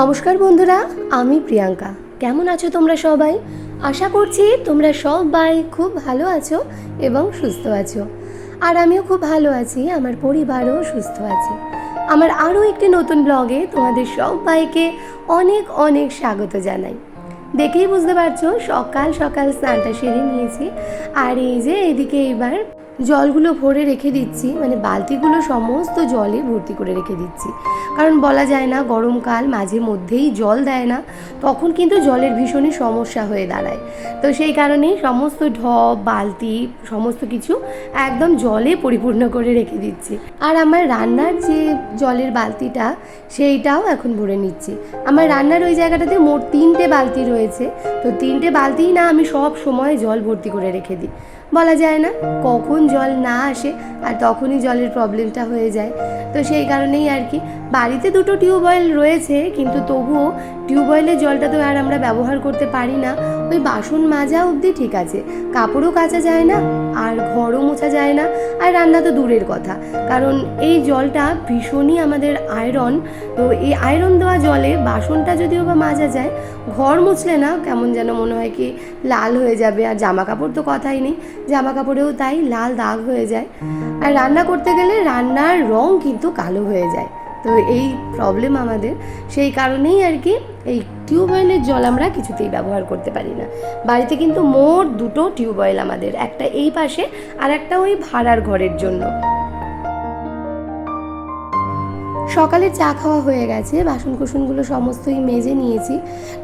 নমস্কার বন্ধুরা, আমি প্রিয়াঙ্কা। কেমন আছো তোমরা সবাই? আশা করছি তোমরা সবাই খুব ভালো আছো এবং সুস্থ আছো। আর আমিও খুব ভালো আছি, আমার পরিবারও সুস্থ আছে। আমার আরও একটি নতুন ব্লগে তোমাদের সবাইকে অনেক অনেক স্বাগত জানাই। দেখেই বুঝতে পারছ, সকাল সকাল স্নানটা সেরে নিয়েছি। আর এই যে এদিকে এবার জলগুলো ভরে রেখে দিচ্ছি মানে বালতিগুলো সমস্ত জলে ভর্তি করে রেখে দিচ্ছি। কারণ বলা যায় না, গরমকাল মাঝে মধ্যেই জল দেয় না, তখন কিন্তু জলের ভীষণই সমস্যা হয়ে দাঁড়ায়। তো সেই কারণেই সমস্ত ঢপ, বালতি, সমস্ত কিছু একদম জলে পরিপূর্ণ করে রেখে দিচ্ছি। আর আমার রান্নার যে জলের বালতিটা, সেইটাও এখন ভরে নিচ্ছি। আমার রান্নার ওই জায়গাটাতে মোট তিনটে বালতি রয়েছে, তো তিনটে বালতিই না আমি সব সময় জল ভর্তি করে রেখে দিই। বলা যায় না, কখন জল না আসে আর তখনই জলের প্রবলেমটা হয়ে যায়। তো সেই কারণেই আর কি বাড়িতে দুটো টিউবওয়েল রয়েছে, কিন্তু তবুও টিউবওয়েলের জলটা তো আর আমরা ব্যবহার করতে পারি না। ওই বাসন মাজা অবধি ঠিক আছে, কাপড়ও কাচা যায় না, আর ঘরও মোছা যায় না, আর রান্না তো দূরের কথা। কারণ এই জলটা ভীষণই আমাদের আয়রন, তো এই আয়রন দেওয়া জলে বাসনটা যদিও বা মাজা যায়, ঘর মুছলে না কেমন যেন মনে হয় কি লাল হয়ে যাবে, আর জামা কাপড় তো কথাই নেই জামা কাপড়েও তাই লাল দাগ হয়ে যায়। আর রান্না করতে গেলে রান্নার রং কিন্তু কালো হয়ে যায়। তো এই প্রবলেম আমাদের, সেই কারণেই আর কি এই টিউবওয়েলের জল আমরা কিছুতেই ব্যবহার করতে পারি না। বাড়িতে কিন্তু মোট দুটো টিউবওয়েল আমাদের, একটা এই পাশে আর একটা ওই ভাড়ার ঘরের জন্য। সকালে চা খাওয়া হয়ে গেছে বাসন কুসনগুলো সমস্তই মেজে নিয়েছি।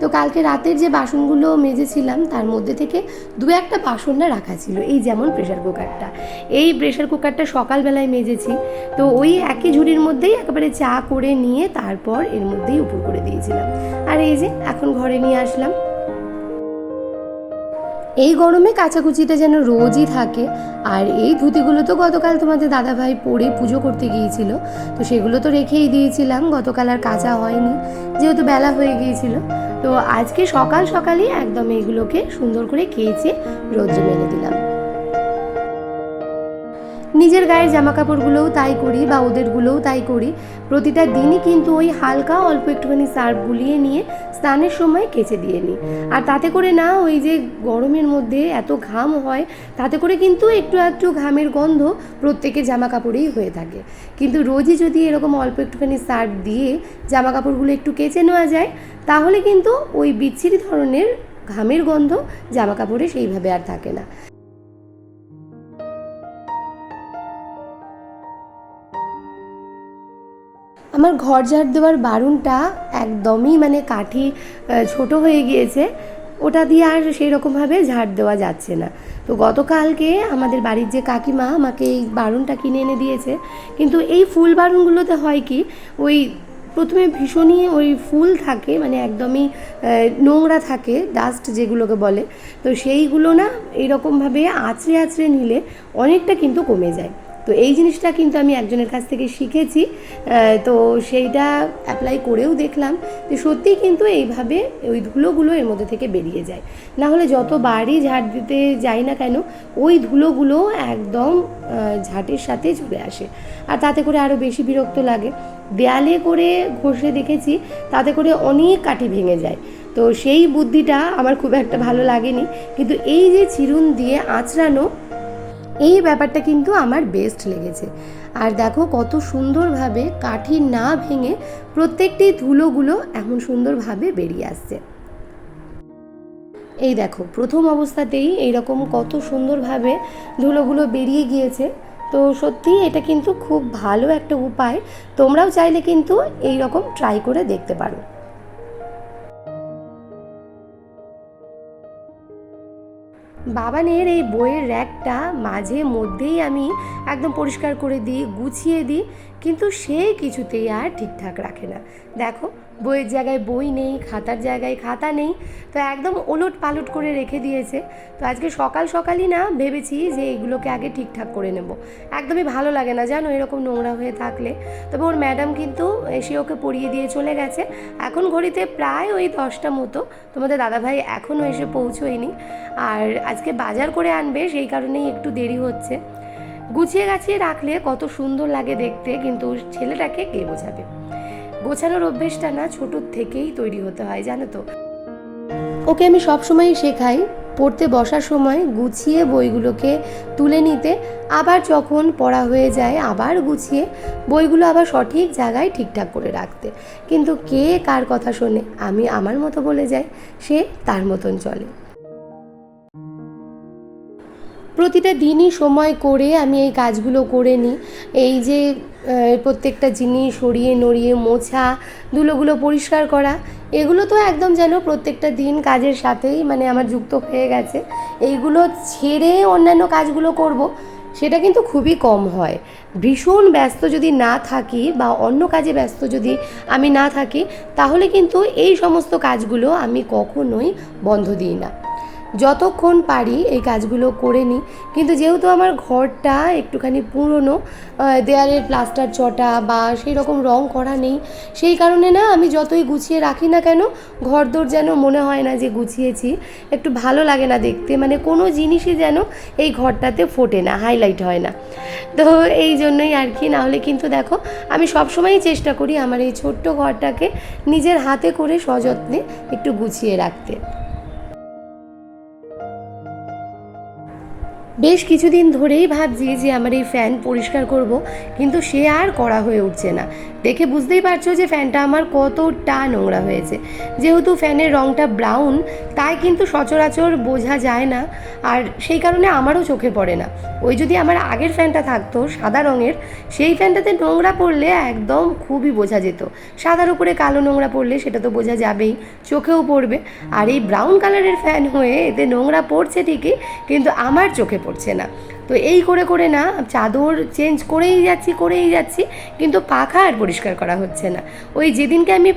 তো কালকে রাতের যে বাসনগুলো মেজেছিলাম, তার মধ্যে থেকে দু একটা বাসন না রাখা ছিল, এই যেমন প্রেশার কুকারটা এই প্রেশার কুকারটা সকালবেলায় মেজেছি, তো ওই একই ঝুড়ির মধ্যেই একেবারে চা করে নিয়ে তারপর এর মধ্যেই উপর করে দিয়েছিলাম। আর এই যে, এখন ঘরে নিয়ে আসলাম। এই গরমে কাচাকুচিটা যেন রোজই থাকে। আর এই ধুতিগুলো তো গতকাল তোমাদের দাদাভাই পরে পুজো করতে গিয়েছিল। তো সেগুলো তো রেখেই দিয়েছিলাম। গতকাল আর কাঁচা হয়নি। যেহেতু বেলা হয়ে গিয়েছিল। তো আজকে সকাল সকালই একদম এইগুলোকে সুন্দর করে কেচে রোদ্রে মেলে দিলাম। নিজের গায়ের জামা কাপড়গুলোও তাই করি বা ওদেরগুলোও তাই করি। প্রতিটা দিনই কিন্তু ওই হালকা অল্প একটুখানি সার্ফ গুলিয়ে নিয়ে স্নানের সময় কেচে দিয়ে নিই। আর তাতে করে না ওই যে গরমের মধ্যে এত ঘাম হয়, তাতে করে কিন্তু একটু একটু ঘামের গন্ধ প্রত্যেকের জামা কাপড়েই হয়ে থাকে। কিন্তু রোজই যদি এরকম অল্প একটুখানি সার্ফ দিয়ে জামা কাপড়গুলো একটু কেচে নেওয়া যায়, তাহলে কিন্তু ওই বিচ্ছিরি ধরনের ঘামের গন্ধ জামা কাপড়ে সেইভাবে আর থাকে না। আমার ঘর ঝাড় দেওয়ার বারুনটা একদমই মানে কাঠি ছোট হয়ে গিয়েছে। ওটা দিয়ে আর সেই রকমভাবে ঝাড় দেওয়া যাচ্ছে না। তো গতকালকে আমাদের বাড়ির যে কাকিমা আমাকে এই বারুনটা কিনে এনে দিয়েছে। কিন্তু এই ফুল বারুনগুলোতে হয় কি, ওই প্রথমে ভীষণই ওই ফুল থাকে মানে একদমই নোংরা থাকে ডাস্ট যেগুলোকে বলে। তো সেইগুলো না এইরকমভাবে আঁচড়ে আঁচড়ে নিলে অনেকটা কিন্তু কমে যায়। তো এই জিনিসটা কিন্তু আমি একজনের কাছ থেকে শিখেছি তো সেইটা অ্যাপ্লাই করেও দেখলাম যে সত্যিই কিন্তু এইভাবে ওই ধুলোগুলো এর মধ্যে থেকে বেরিয়ে যায়। না হলে যত বাড়ি ঝাড় দিতে যাই না কেন, ওই ধুলোগুলো একদম ঝাঁটের সাথে চলে আসে। আর তাতে করে আরও বেশি বিরক্ত লাগে। দেয়ালে করে ঘষে দেখেছি, তাতে করে অনেক কাঠি ভেঙে যায়। তো সেই বুদ্ধিটা আমার খুব একটা ভালো লাগেনি। কিন্তু এই যে চিরুন দিয়ে আঁচড়ানো এই ব্যাপারটা কিন্তু আমার বেস্ট লেগেছে। আর দেখো কত সুন্দরভাবে কাঠি না ভেঙে প্রত্যেকটি ধুলোগুলো এমন সুন্দরভাবে বেরিয়ে আসছে। এই দেখো, প্রথম অবস্থাতেই এইরকম কত সুন্দরভাবে ধুলোগুলো বেরিয়ে গিয়েছে। তো সত্যি এটা কিন্তু খুব ভালো একটা উপায়। তোমরাও চাইলে কিন্তু এই রকম ট্রাই করে দেখতে পারো। বাবানের এই বইয়ের র্যাকটা মাঝে মধ্যেই আমি একদম পরিষ্কার করে দিই, গুছিয়ে দিই, কিন্তু সে কিছুতেই আর ঠিকঠাক রাখে না। দেখো বইয়ের জায়গায় বই নেই, খাতার জায়গায় খাতা নেই, তো একদম ওলট পালট করে রেখে দিয়েছে। তো আজকে সকাল সকালই না ভেবেছি যে এগুলোকে আগে ঠিকঠাক করে নেব। একদমই ভালো লাগে না, জানো এরকম নোংরা হয়ে থাকলে। তবে ওর ম্যাডাম কিন্তু এসে ওকে পড়িয়ে দিয়ে চলে গেছে। এখন ঘড়িতে প্রায় ওই দশটা মতো। তোমাদের দাদাভাই এখনও এসে পৌঁছোয়নি। আর আজকে বাজার করে আনবে, সেই কারণেই একটু দেরি হচ্ছে। গুছিয়ে গাছিয়ে রাখলে কত সুন্দর লাগে দেখতে, কিন্তু ছেলেটাকে কে বোঝাবে? গোছানোর অভ্যেসটা না ছোটোর থেকেই তৈরি হতে হয়, জানো তো। ওকে আমি সবসময়ই শেখাই, পড়তে বসার সময় গুছিয়ে বইগুলোকে তুলে নিতে, আবার যখন পড়া হয়ে যায় আবার গুছিয়ে বইগুলো আবার সঠিক জায়গায় ঠিকঠাক করে রাখতে। কিন্তু কে কার কথা শোনে, আমি আমার মতো বলে যাই, সে তার মতন চলে। প্রতিটা দিনই সময় করে আমি এই কাজগুলো করে নিই, এই যে প্রত্যেকটা জিনিস সরিয়ে নড়িয়ে মোছা, ধুলোগুলো পরিষ্কার করা, এগুলো তো একদম যেন প্রত্যেকটা দিন কাজের সাথেই মানে আমার যুক্ত হয়ে গেছে। এইগুলো ছেড়ে অন্যান্য কাজগুলো করব, সেটা কিন্তু খুবই কম হয়। ভীষণ ব্যস্ত যদি না থাকি বা অন্য কাজে ব্যস্ত যদি আমি না থাকি, তাহলে কিন্তু এই সমস্ত কাজগুলো আমি কখনোই বন্ধ দিই না। যতক্ষণ পারি এই কাজগুলো করে নিই। কিন্তু যেহেতু আমার ঘরটা একটুখানি পুরনো দেয়ালের প্লাস্টার চটা বা সেই রকম রং করা নেই, সেই কারণে না আমি যতই গুছিয়ে রাখি না কেন, ঘরদোর যেন মনে হয় না যে গুছিয়েছি। একটু ভালো লাগে না দেখতে মানে কোনো জিনিসই যেন এই ঘরটাতে ফোটে না হাইলাইট হয় না। তো এই জন্যই আর কি, নাহলে কিন্তু দেখো, আমি সবসময়ই চেষ্টা করি আমার এই ছোট্ট ঘরটাকে নিজের হাতে করে সযত্নে একটু গুছিয়ে রাখতে। বেশ কিছুদিন ধরেই ভাবছি যে আমার এই ফ্যান পরিষ্কার করব, কিন্তু সে আর করা হয়ে উঠছে না। দেখে বুঝতেই পারছ যে ফ্যানটা আমার কতটা নোংরা হয়েছে। যেহেতু ফ্যানের রঙটা ব্রাউন তাই কিন্তু সচরাচর বোঝা যায় না, আর সেই কারণে আমারও চোখে পড়ে না। ওই যদি আমার আগের ফ্যানটা থাকতো, সাদা রঙের, সেই ফ্যানটাতে নোংরা পড়লে একদম খুবই বোঝা যেত। সাদার উপরে কালো নোংরা পড়লে সেটা তো বোঝা যাবেই, চোখেও পড়বে। আর এই ব্রাউন কালারের ফ্যান হয়ে এতে নোংরা পড়ছে ঠিকই, কিন্তু আমার চোখে পড়ছে না। তো এই করে করে না চাদর চেঞ্জ করেই যাচ্ছি করেই যাচ্ছি, কিন্তু পাখা আর পরিষ্কার করা হচ্ছে না। ওই যেদিনকে আমি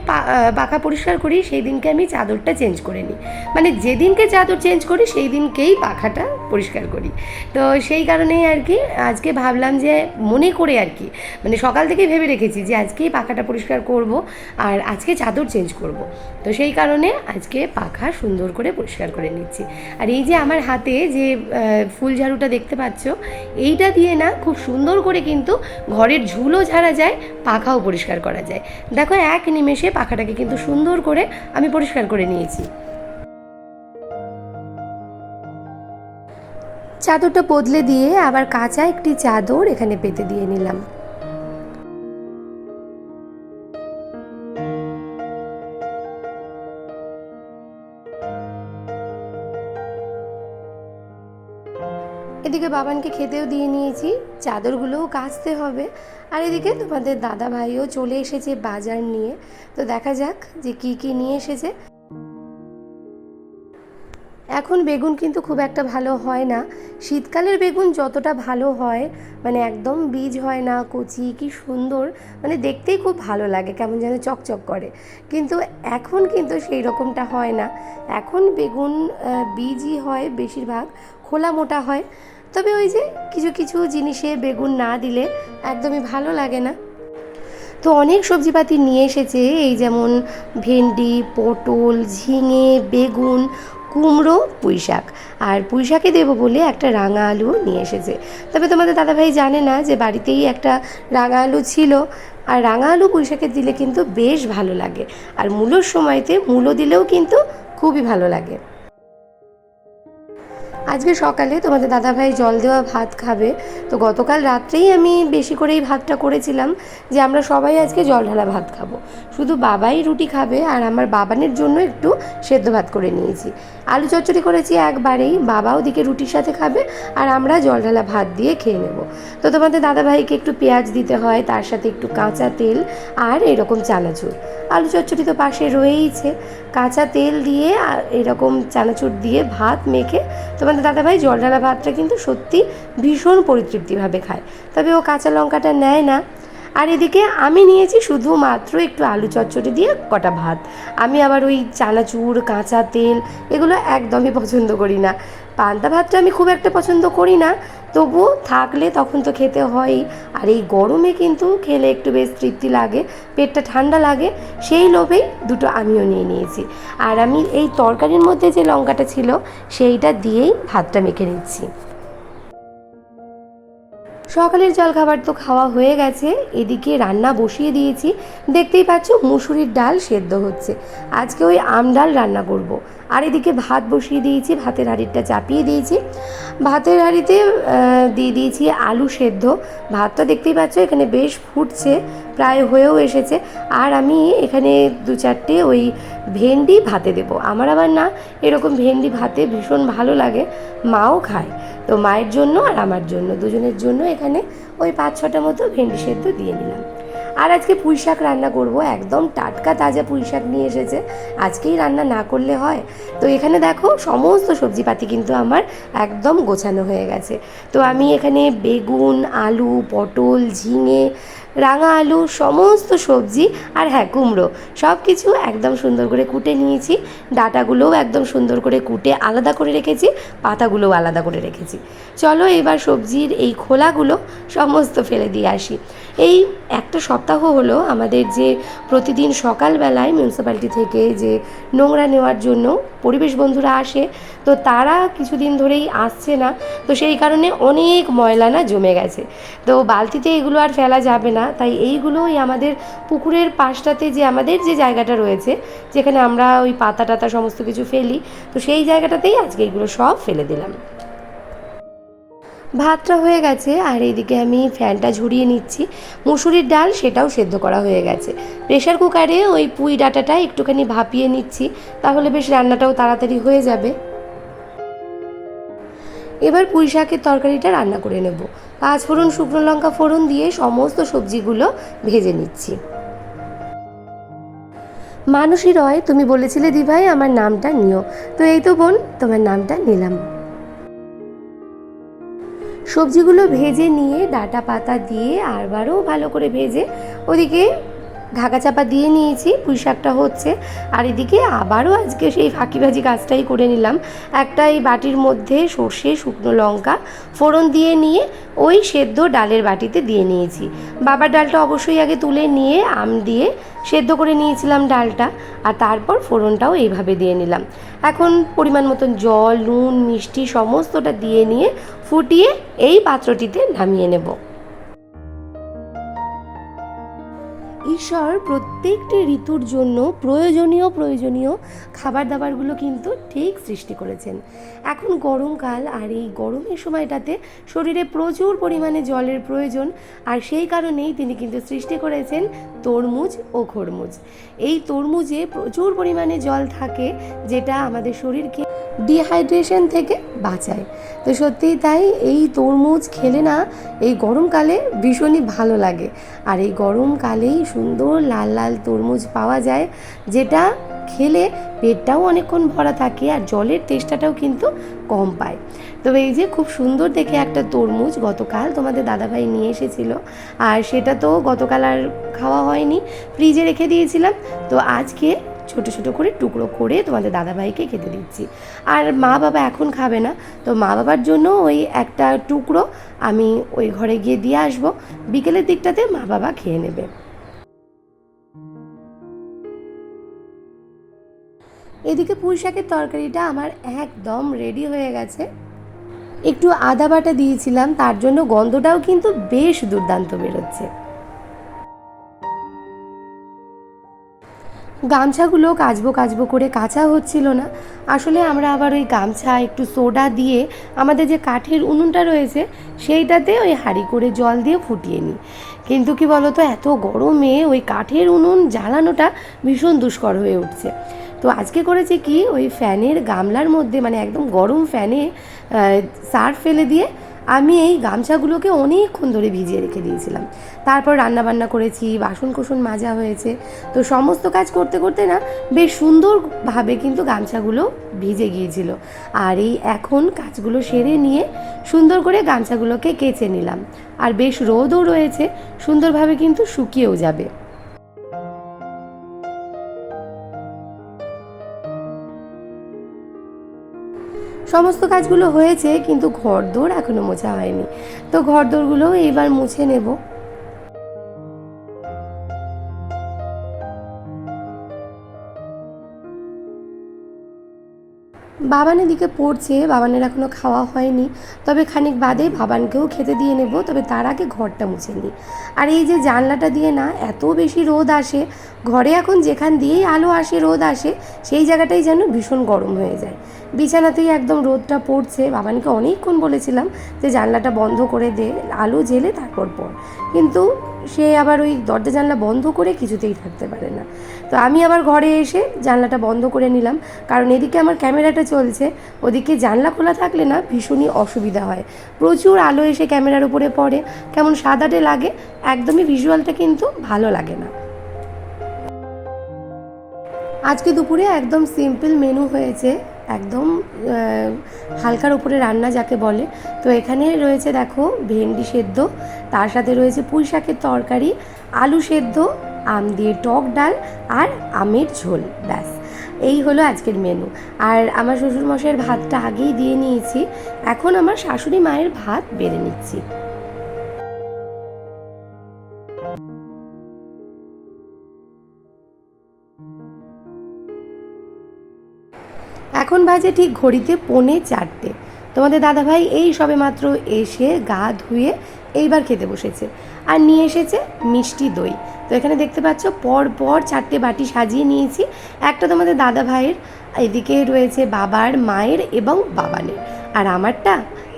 পাখা পরিষ্কার করি সেই দিনকে আমি চাদরটা চেঞ্জ করে নিই। মানে যেদিনকে চাদর চেঞ্জ করি সেই দিনকেই পাখাটা পরিষ্কার করি। তো সেই কারণেই আর কি আজকে ভাবলাম যে মনে করে আর কি মানে সকাল থেকেই ভেবে রেখেছি যে আজকেই পাখাটা পরিষ্কার করব আর আজকে চাদর চেঞ্জ করব। তো সেই কারণে আজকে পাখা সুন্দর করে পরিষ্কার করে নিচ্ছি। আর এই যে আমার হাতে যে ফুল ঝাড়ুটা দেখতে পাচ্ছ এইটা দিয়ে না খুব সুন্দর করে কিন্তু ঘরের ঝুলও ঝাড়া যায়, পাখাও পরিষ্কার করা যায়। দেখো এক নিমেষে পাখাটাকে কিন্তু সুন্দর করে আমি পরিষ্কার করে নিয়েছি। চাদরটা বদলে দিয়ে আবার কাঁচা একটি চাদর এখানে পেতে দিয়ে নিলাম। এদিকে বাবানকে খেতেও দিয়ে নিয়েছি, চাদরগুলোও কাচতে হবে। আর এদিকে তোমাদের দাদা ভাইও চলে এসেছে বাজার নিয়ে। তো দেখা যাক যে কি কি নিয়ে এসেছে। এখন বেগুন কিন্তু খুব একটা ভালো হয় না। শীতকালের বেগুন যতটা ভালো হয় মানে একদম বীজ হয় না, কচি, কি সুন্দর মানে দেখতেই খুব ভালো লাগে, কেমন যেন চকচক করে। কিন্তু এখন কিন্তু সেই রকমটা হয় না। এখন বেগুন বীজই হয় বেশিরভাগ খোলা মোটা হয়। তবে ওই যে কিছু কিছু জিনিসে বেগুন না দিলে একদমই ভালো লাগে না। তো অনেক সবজিপাতি নিয়ে এসেছে, এই যেমন ভেন্ডি, পটল, ঝিঙে, বেগুন, কুমড়ো পুঁই শাক আর পুঁই শাকে দেবো বলে একটা রাঙা আলু নিয়ে এসেছে। তবে তোমাদের দাদাভাই জানে না যে বাড়িতেই একটা রাঙা আলু ছিল। আর রাঙা আলু পুঁই শাকে দিলে কিন্তু বেশ ভালো লাগে। আর মূলোর সময়তে মূলো দিলেও কিন্তু খুবই ভালো লাগে। আজকে সকালে তোমাদের দাদাভাই জল দেওয়া ভাত খাবে। তো গতকাল রাত্রেই আমি বেশি করেই ভাতটা করেছিলাম যে আমরা সবাই আজকে জল ঢালা ভাত খাব। শুধু বাবাই রুটি খাবে আর আমার বাবানের জন্য একটু সেদ্ধ ভাত করে নিয়েছি। আলু চচ্চড়ি করেছি একবারেই বাবা ওদিকে রুটির সাথে খাবে আর আমরা জল ঢালা ভাত দিয়ে খেয়ে নেব। তো তোমাদের দাদাভাইকে একটু পেঁয়াজ দিতে হয়, তার সাথে একটু কাঁচা তেল আর এরকম চানাচুর। আলু চচ্চড়ি তো পাশে রয়েইছে। কাঁচা তেল দিয়ে এরকম চানাচুর দিয়ে ভাত মেখে তোমাদের দাদাভাই জল ঢালা ভাতটা কিন্তু সত্যি ভীষণ পরিতৃপ্তিভাবে খায়। তবে ও কাঁচা লঙ্কাটা নেয় না। আর এদিকে আমি নিয়েছি শুধুমাত্র একটু আলু চচ্চড়ি দিয়ে কটা ভাত। আমি আবার ওই চানাচুর, কাঁচা তেল এগুলো একদমই পছন্দ করি না। পান্তা ভাতটা আমি খুব একটা পছন্দ করি না তবুও থাকলে তখন তো খেতে হয়ই। আর এই গরমে কিন্তু খেলে একটু বেশ তৃপ্তি লাগে, পেটটা ঠান্ডা লাগে, সেই লোভেই দুটো আমিও নিয়ে নিয়েছি। আর আমি এই তরকারির মধ্যে যে লঙ্কাটা ছিল, সেইটা দিয়েই ভাতটা মেখে নিচ্ছি। সকালের জলখাবার তো খাওয়া হয়ে গেছে। এদিকে রান্না বসিয়ে দিয়েছি। দেখতেই পাচ্ছ মুসুরির ডাল সেদ্ধ হচ্ছে। আজকে ওই আম ডাল রান্না করব। আর এদিকে ভাত বসিয়ে দিয়েছি, ভাতের হাঁড়িটা চাপিয়ে দিয়েছি। ভাতের হাঁড়িতে দিয়ে দিয়েছি আলু সেদ্ধ। ভাতটা দেখতেই পাচ্ছ এখানে বেশ ফুটছে, প্রায় হয়েও এসেছে। আর আমি এখানে দু চারটে ওই ভেন্ডি ভাতে দেবো। আমার আবার না, এরকম ভেন্ডি ভাতে ভীষণ ভালো লাগে। মাও খায়, তো মায়ের জন্য আর আমার জন্য, দুজনের জন্য এখানে ওই পাঁচ ছটা মতো ভেন্ডি সেদ্ধ দিয়ে নিলাম। আর আজকে পুঁই শাক রান্না করব, একদম টাটকা তাজা পুঁই শাক নিয়ে এসেছে। আজকেই রান্না না করলে হয়। তো এখানে দেখো, সমস্ত সবজিপাতি কিন্তু আমার একদম গোছানো হয়ে গেছে। তো আমি এখানে বেগুন, আলু, পটল, ঝিঙে রাঙা আলু, সমস্ত সবজি আর হ্যাঁ কুমড়ো। সব কিছু একদম সুন্দর করে কুটে নিয়েছি। ডাটাগুলোও একদম সুন্দর করে কুটে আলাদা করে রেখেছি, পাতাগুলোও আলাদা করে রেখেছি। চলো এবার সবজির এই খোলাগুলো সমস্ত ফেলে দিয়ে আসি। এই একটা সপ্তাহ হলো আমাদের যে প্রতিদিন সকালবেলায় মিউনিসিপ্যালিটি থেকে যে নোংরা নেওয়ার জন্য পরিবেশ বন্ধুরা আসে, তো তারা কিছুদিন ধরেই আসছে না, তো সেই কারণে অনেক ময়লা না জমে গেছে। তো বালতিতে এগুলো আর ফেলা যাবে না, তাই এইগুলোই আমাদের পুকুরের পাশটাতে যে আমাদের যে জায়গাটা রয়েছে, যেখানে আমরা ওই পাতা টাতা সমস্ত কিছু ফেলি, তো সেই জায়গাটাতেই আজকে এগুলো সব ফেলে দিলাম। ভাতটা হয়ে গেছে, আর এইদিকে আমি ফ্যানটা ঝরিয়ে নিচ্ছি। মুসুরির ডাল সেটাও সেদ্ধ করা হয়ে গেছে। প্রেশার কুকারে ওই পুঁই ডাঁটাটা একটুখানি ভাপিয়ে নিচ্ছি, তাহলে বেশ রান্নাটাও তাড়াতাড়ি হয়ে যাবে। এবার পুঁই শাকের তরকারিটা রান্না করে নেব। পাঁচ ফোড়ন শুকনো লঙ্কা ফোড়ন দিয়ে সমস্ত সবজিগুলো ভেজে নিচ্ছি। মানুষই রয়, তুমি বলেছিলে দিভাই, আমার নামটা নিও। তো এই তো বোন, তোমার নামটা নিলাম। সবজিগুলো ভেজে নিয়ে ডাটা পাতা দিয়ে আরবারও ভালো করে ভেজে ওদিকে ঢাকা চাপা দিয়ে নিয়েছি, পুঁই শাকটা হচ্ছে। আর এদিকে আবারও আজকে সেই ফাঁকিবাজি কাজটাই করে নিলাম। একটা এই বাটির মধ্যে সর্ষে, শুকনো লঙ্কা ফোড়ন দিয়ে নিয়ে ওই সেদ্ধ ডালের বাটিতে দিয়ে নিয়েছি। বাবার ডালটা অবশ্যই আগে তুলে নিয়ে আম দিয়ে সেদ্ধ করে নিয়েছিলাম ডালটা আর তারপর ফোড়নটাও এইভাবে দিয়ে নিলাম। এখন পরিমাণ মতন জল, নুন, মিষ্টি সমস্তটা দিয়ে নিয়ে ফুটিয়ে এই পাত্রটিতে নামিয়ে নেব। ঈশ্বর প্রত্যেকটি ঋতুর জন্য প্রয়োজনীয় প্রয়োজনীয় খাবার দাবারগুলো কিন্তু ঠিক সৃষ্টি করেছেন। এখন গরমকাল আর এই গরমের সময়টাতে শরীরে প্রচুর পরিমাণে জলের প্রয়োজন আর সেই কারণেই তিনি কিন্তু সৃষ্টি করেছেন তরমুজ ও খরমুজ। এই তরমুজে প্রচুর পরিমাণে জল থাকে যেটা আমাদের শরীরকে ডিহাইড্রেশন থেকে বাঁচায়। তো সত্যিই তাই এই তরমুজ খেলে না এই গরমকালে ভীষণই ভালো লাগে। আর এই গরমকালেই সুন্দর লাল লাল তরমুজ পাওয়া যায়, যেটা খেলে পেটটাও অনেকক্ষণ ভরা থাকে আর জলের তেষ্টাটাও কিন্তু কম পায়। তবে এই যে খুব সুন্দর দেখে একটা তরমুজ গতকাল তোমাদের দাদাভাই নিয়ে এসেছিল, আর সেটা তো গতকাল আর খাওয়া হয়নি, ফ্রিজে রেখে দিয়েছিলাম। তো আজকে ছোট ছোট করে টুকরো করে তোমাদের দাদাভাইকে খেতে দিচ্ছি। আর মা বাবা এখন খাবে না, তো মা বাবার জন্য ওই একটা টুকরো আমি ওই ঘরে গিয়ে দিয়ে আসব। বিকেলের দিকটাতে মা বাবা খেয়ে নেবে। এদিকে পুঁই শাকের তরকারিটা আমার একদম রেডি হয়ে গেছে। একটু আদা বাটা দিয়েছিলাম, তার জন্য গন্ধটাও কিন্তু বেশ দুর্দান্ত বেরোচ্ছে। গামছাগুলো কাচবো কাচবো করে কাচা হচ্ছিল না। আসলে আমরা আবার ওই গামছা, একটু সোডা দিয়ে আমাদের যে কাঠের উনুনটা রয়েছে, সেইটাতে ওই হাঁড়ি করে জল দিয়ে ফুটিয়ে নিই। কিন্তু কি বলতো, এত গরমে ওই কাঠের উনুন জ্বালানোটা ভীষণ দুষ্কর হয়ে উঠছে। তো আজকে করেছি কি, ওই ফ্যানের গামলার মধ্যে মানে একদম গরম ফ্যানে সার্ফ ফেলে দিয়ে আমি এই গামছাগুলোকে অনেকক্ষণ ধরে ভিজিয়ে রেখে দিয়েছিলাম। তারপর রান্না বান্না করেছি বাসন কোসন মাজা হয়েছে। তো সমস্ত কাজ করতে করতে না বেশ সুন্দরভাবে কিন্তু গামছাগুলো ভিজে গিয়েছিল। আর এই এখন কাজগুলো সেরে নিয়ে সুন্দর করে গামছাগুলোকে কেচে নিলাম। আর বেশ রোদও রয়েছে, সুন্দরভাবে কিন্তু শুকিয়েও যাবে। সমস্ত কাজগুলো হয়েছে, কিন্তু ঘরদোর এখনও মোছা হয়নি। তো ঘরদোরগুলো এইবার মুছে নেব। বাবানের দিকে পড়ছে, বাবানের এখনও খাওয়া হয়নি। তবে খানিক বাদে বাবানকেও খেতে দিয়ে নেব, তবে তার আগে ঘরটা মুছে নিই। আর এই যে জানলাটা দিয়ে না এত বেশি রোদ আসে, ঘরে এখন যেখান দিয়েই আলো আসে, রোদ আসে, সেই জায়গাটাই যেন ভীষণ গরম হয়ে যায়। বিছানাতেই একদম রোদটা পড়ছে। বাবানকে অনেকক্ষণ বলেছিলাম যে জানলাটা বন্ধ করে দে, আলো জেলে তারপর পর। কিন্তু সে আবার ওই দরজা জানলা বন্ধ করে কিছুতেই থাকতে পারে না। তো আমি আবার ঘরে এসে জানলাটা বন্ধ করে নিলাম। কারণ এদিকে আমার ক্যামেরাটা চলছে, ওদিকে জানলা খোলা থাকলে না ভীষণই অসুবিধা হয়। প্রচুর আলো এসে ক্যামেরার উপরে পড়ে। কেমন সাদাটে লাগে, একদমই ভিজুয়ালটা কিন্তু ভালো লাগে না। আজকে দুপুরে একদম সিম্পল মেনু হয়েছে। একদম হালকার উপরে রান্না যাকে বলে। তো এখানে রয়েছে দেখো ভেন্ডি সেদ্ধ, তার সাথে রয়েছে পুঁই শাকের তরকারি, আলু সেদ্ধ, আম দিয়ে টক ডাল আর আমের ঝোল, ব্যাস। এই হলো আজকের মেনু আর আমার শ্বশুরমশাইয়ের ভাতটা আগেই দিয়ে নিয়েছি। এখন আমার শাশুড়ি মায়ের ভাত বেড়ে নিচ্ছি। এখন বাজে ঠিক ঘড়িতে পৌনে চারটে। তোমাদের দাদাভাই এই সবে মাত্র এসে গা ধুয়ে এইবার খেতে বসেছে। আর নিয়ে এসেছে মিষ্টি দই। তো এখানে দেখতে পাচ্ছ পর পর চারটে বাটি সাজিয়ে নিয়েছি। একটা তোমাদের দাদা ভাইয়ের এদিকে রয়েছে বাবার মায়ের এবং বাবানের। আর আমারটা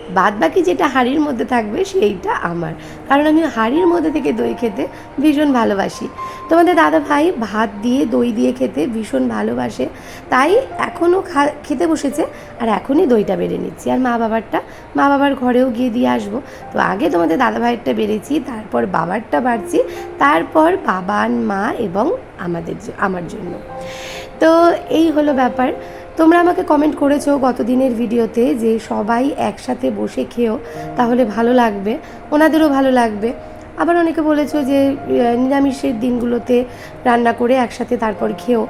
বাদ বাকি যেটা হাড়ির মধ্যে থাকবে সেইটা আমার। কারণ আমি হাড়ির মধ্যে থেকে দই খেতে ভীষণ ভালোবাসি। তোমাদের দাদা ভাই ভাত দিয়ে, দই দিয়ে খেতে ভীষণ ভালোবাসে। তাই এখনও খা, খেতে বসেছে আর এখনই দইটা বেড়ে নিচ্ছি। আর মা বাবারটা, মা বাবার ঘরেও গিয়ে দিয়ে আসব। তো আগে তোমাদের দাদা ভাইয়েরটা বেড়েছি, তারপর বাবারটা বাড়ছি, তারপর বাবান মা এবং আমাদের আমার জন্য। তো এই হলো ব্যাপার। তোমরা আমাকে কমেন্ট করেছ গত দিনের ভিডিওতে যে সবাই একসাথে বসে খেও, তাহলে ভালো লাগবে, ওনাদেরও ভালো লাগবে। আবার অনেকে বলেছ যে নিরামিষের দিনগুলোতে রান্না করে একসাথে তারপর খেও।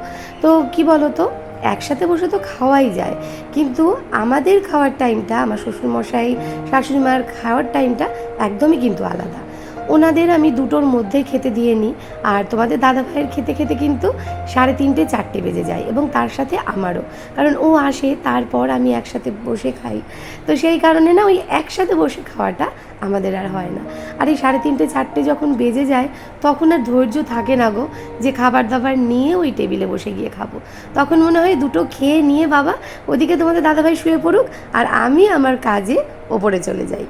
তো কি বলো তো একসাথে বসে তো খাওয়াই যায়, কিন্তু আমাদের খাওয়ার টাইমটা আমার শ্বশুরমশাই শাশুড়ি মার খাওয়ার টাইমটা একদমই কিন্তু আলাদা। ওনাদের আমি দুটোর মধ্যে খেতে দিয়ে নিই। আর তোমাদের দাদা ভাইয়ের খেতে খেতে কিন্তু সাড়ে তিনটে, চারটে বেজে যায় এবং তার সাথে আমারও। কারণ ও আসে, তারপর আমি একসাথে বসে খাই। তো সেই কারণে না, ওই একসাথে বসে খাওয়াটা আমাদের আর হয় না। আর এই সাড়ে তিনটে, চারটে যখন বেজে যায়, তখন আর ধৈর্য থাকে না গো যে খাবার দাবার নিয়ে ওই টেবিলে বসে গিয়ে খাব। তখন মনে হয় দুটো খেয়ে নিয়ে বাবা, ওদিকে তোমাদের দাদাভাই শুয়ে পড়ুক আর আমি আমার কাজে ওপরে চলে যাই।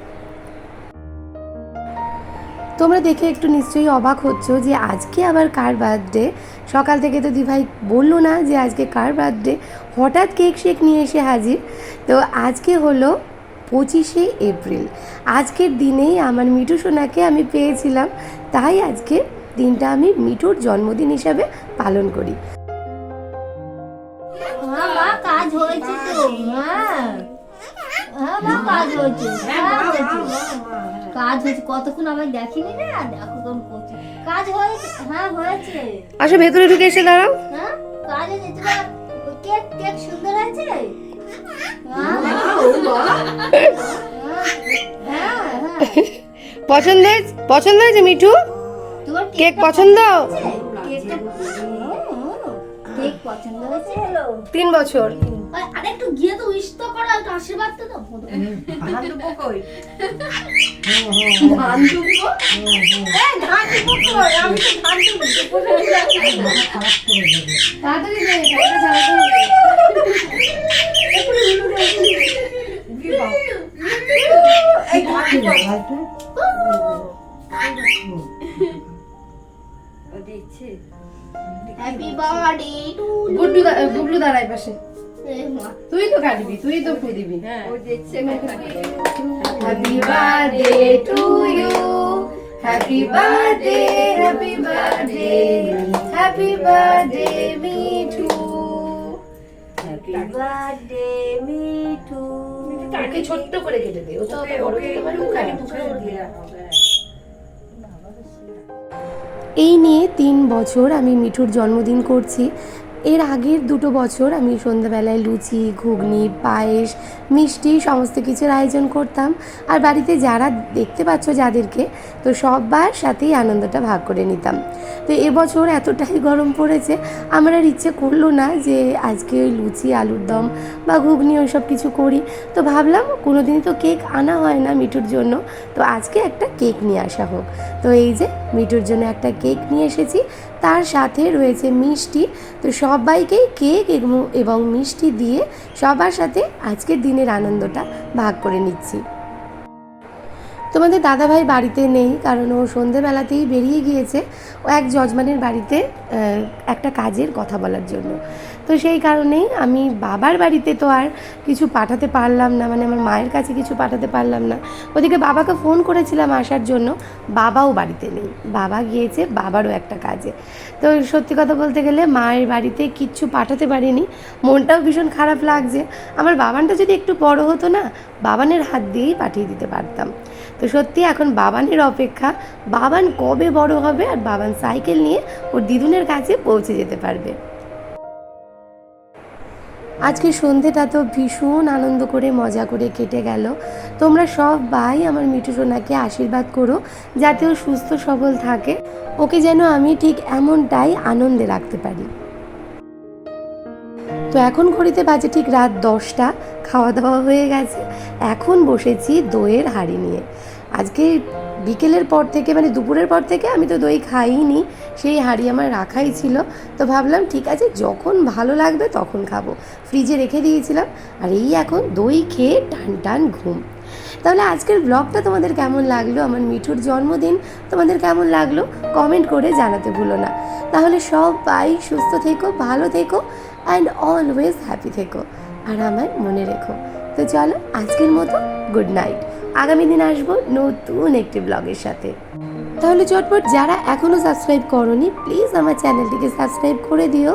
তোমরা দেখে একটু নিশ্চয়ই অবাক হচ্ছ যে আজকে আবার কার বার্থডে সকাল থেকে তো দিভাই বলল না যে আজকে কার বার্থডে হঠাৎ কেক শেক নিয়ে এসে হাজির। তো আজকে হলো পঁচিশে এপ্রিল। আজকের দিনেই আমার মিঠু সোনাকে আমি পেয়েছিলাম। তাই আজকে দিনটা আমি মিঠুর জন্মদিন হিসাবে পালন করি। হ্যাঁ কাজ হয়েছে তো। হ্যাঁ। হ্যাঁ মা কাজ হয়েছে। কাজ হয়েছে। কতক্ষণ আমায় দেখিনি না? দেখো করছে। কাজ হয়েছে? হ্যাঁ হয়েছে। আসো ভেতরে ঢুকে এসে দাঁড়াও। হ্যাঁ কাজ হয়েছে। তোমার কেক কেক সুন্দর হয়েছে? হ্যাঁ হ্যাঁ হ্যাঁ। পছন্দ হয়েছে? পছন্দ হয়েছে মিঠু? কেক পছন্দ? কেকটা কেক পছন্দ হয়েছে? তিন বছর। আরে একটু গিয়ে তো উইশ তো করো একটু আশীর্বাদ তো দাও। তাড়াতাড়ি দে, টাকাটা ঝাড়া করে দে। হ্যাপি বার্থডে টু গুড্ডু দা- দাঁড়ায় পাশে। তুই তো কাটবি তুই তো ফুই দিবি। Happy birthday to you happy birthday happy birthday happy birthday Mithu birthday Mithu তাকে ছোট্ট করে কেটে দে ও তো বড় কেটে পারে ও কাটে এই নিয়ে তিন বছর আমি মিঠুর জন্মদিন করছি। এর আগের দুটো বছর আমি সন্ধ্যাবেলায় লুচি, ঘুগনি, পায়েস, মিষ্টি সমস্ত কিছুর আয়োজন করতাম। আর বাড়িতে যারা দেখতে পাচ্ছ যাদেরকে, তো সবার সাথেই আনন্দটা ভাগ করে নিতাম। তো এবছর এতটাই গরম পড়েছে, আমার আর ইচ্ছে করল না যে আজকে ওই লুচি, আলুর দম বা ঘুগনি ওই সব কিছু করি। তো ভাবলাম কোনো দিনই তো কেক আনা হয় না মিঠুর জন্য, তো আজকে একটা কেক নিয়ে আসা হোক। তো এই যে মিঠুর জন্য একটা কেক নিয়ে এসেছি। তার সাথে রয়েছে মিষ্টি। তো সবাইকেই কেক এবং- মিষ্টি দিয়ে সবার সাথে আজকের দিনের আনন্দটা ভাগ করে নিচ্ছি। তোমাদের দাদাভাই বাড়িতে নেই, কারণ ও সন্ধেবেলাতেই বেরিয়ে গিয়েছে। ও এক যজমানের বাড়িতে একটা কাজের কথা বলার জন্য। তো সেই কারণেই আমি বাবার বাড়িতে তো আর কিছু পাঠাতে পারলাম না মানে আমার মায়ের কাছে কিছু পাঠাতে পারলাম না। ওদিকে বাবাকে ফোন করেছিলাম আসার জন্য, বাবাও বাড়িতে নেই। বাবা গিয়েছে, বাবারও একটা কাজে। তো সত্যি কথা বলতে গেলে মায়ের বাড়িতে কিচ্ছু পাঠাতে পারিনি, মনটাও ভীষণ খারাপ লাগছে। আমার বাবানটা যদি একটু বড় হতো না, বাবানের হাত দিয়েই পাঠিয়ে দিতে পারতাম। তো সত্যি এখন বাবানের অপেক্ষা, বাবান কবে বড় হবে আর বাবান সাইকেল নিয়ে ওর দিদুনের কাছে পৌঁছে যেতে পারবে। আজকে সন্ধেটা তো ভীষণ আনন্দ করে, মজা করে কেটে গেল। তোমরা সবাই আমার মিঠু সোনাকে আশীর্বাদ করো, যাতে ও সুস্থ সবল থাকে। ওকে যেন আমি ঠিক এমনটাই আনন্দে রাখতে পারি। তো এখন ঘড়িতে বাজে ঠিক রাত দশটা, খাওয়া দাওয়া হয়ে গেছে। এখন বসেছি দইয়ের হাড়ি নিয়ে। আজকে বিকেলের পর থেকে মানে দুপুরের পর থেকে আমি তো দই খাইনি সেই হাঁড়ি আমার রাখাই ছিল। তো ভাবলাম, ঠিক আছে, যখন ভালো লাগবে তখন খাব। ফ্রিজে রেখে দিয়েছিলাম, আর এই এখন দই খেয়ে টান টান ঘুম। তাহলে আজকের ব্লগটা তোমাদের কেমন লাগল? আমার মিঠুর জন্মদিন তোমাদের কেমন লাগল? কমেন্ট করে জানাতে ভুলো না। তাহলে সবাই সুস্থ থেকো, ভালো থেকো অ্যান্ড অলওয়েজ হ্যাপি থেকো। আর আমায় মনে রেখো। তো চলো, আজকের মতো গুড নাইট আগামী দিন আসব নতুন একটি ব্লগের সাথে। তাহলে চটপট যারা এখনও সাবস্ক্রাইব করনি প্লিজ আমার চ্যানেলটিকে সাবস্ক্রাইব করে দিও।